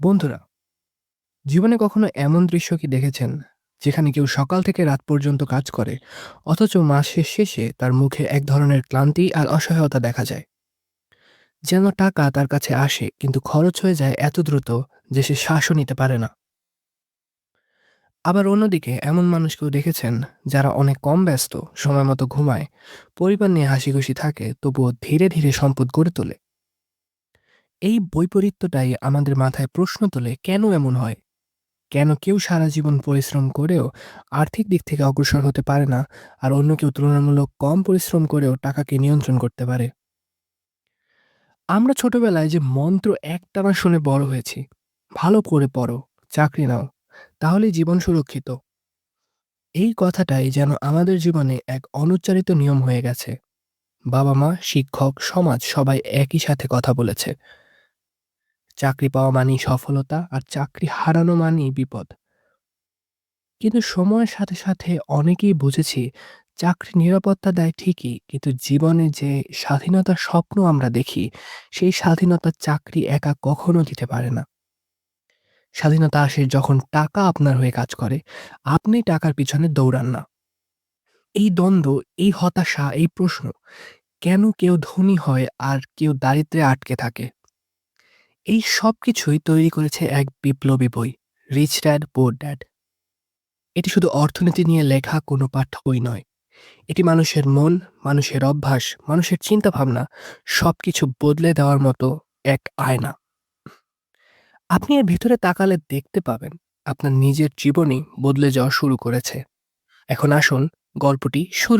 বন্ধুরা, জীবনে কখনো এমন দৃশ্য কি দেখেছেন, যেখানে কেউ সকাল থেকে রাত পর্যন্ত কাজ করে, অথচ মাসের শেষে তার মুখে এক ধরনের ক্লান্তি আর অসহায়তা দেখা যায়? যেন টাকা তার কাছে আসে কিন্তু খরচ হয়ে যায় এত দ্রুত যে সে শ্বাসও নিতে পারে না। আবার অন্যদিকে এমন মানুষকেও দেখেছেন যারা অনেক কম ব্যস্ত, সময় মতো ঘুমায়, পরিবার নিয়ে হাসিখুশি থাকে তবুও ধীরে ধীরে সম্পদ গড়ে তোলে। এই বৈপরীত্যটাই আমাদের মাথায় প্রশ্ন তোলে কেন এমন হয়? কেন কেউ সারা জীবন পরিশ্রম করেও আর্থিক দিক থেকে অগ্রসর হতে পারে না আর অন্য কেউ তুলনামূলক কম পরিশ্রম করেও টাকাকে নিয়ন্ত্রণ করতে পারে? আমরা ছোটবেলায় যে মন্ত্র একটানা শুনে বড় হয়েছি, ভালো করে পড়ো, চাকরি নাও, তাহলেই জীবন সুরক্ষিত। এই কথাটাই যেন আমাদের জীবনে এক অনুচ্চারিত নিয়ম হয়ে গেছে। বাবা-মা, শিক্ষক, সমাজ সবাই একই সাথে কথা বলেছে। চাকরি পাওয়া মানেই সফলতা আর চাকরি হারানো মানেই বিপদ। কিন্তু সময়ের সাথে সাথে অনেকেই বুঝেছি চাকরি নিরাপত্তা দেয় ঠিকই কিন্তু জীবনে যে স্বাধীনতার স্বপ্ন আমরা দেখি সেই স্বাধীনতা চাকরি একা কখনো দিতে পারে না। স্বাধীনতা আসে যখন টাকা আপনার হয়ে কাজ করে, আপনি টাকার পিছনে দৌড়ান না। এই দ্বন্দ্ব, এই হতাশা, এই প্রশ্ন কেন কেউ ধনী হয় আর কেউ দারিদ্রে আটকে থাকে? এই সবকিছুই তৈরি করেছে এক বিপ্লবী বই, 'রিচ ড্যাড পুয়ার ড্যাড'। এটি শুধু অর্থনীতি নিয়ে লেখা কোনো পাঠ্য বই নয়। এটি মানুষের মন, মানুষের অভ্যাস, মানুষের চিন্তাভাবনা সবকিছু বদলে দেওয়ার মতো এক আয়না। আপনি এর ভিতরে তাকালে দেখতে পাবেন আপনার নিজের জীবনই বদলে যাওয়া শুরু করেছে। এখন আসুন গল্পটি শুরু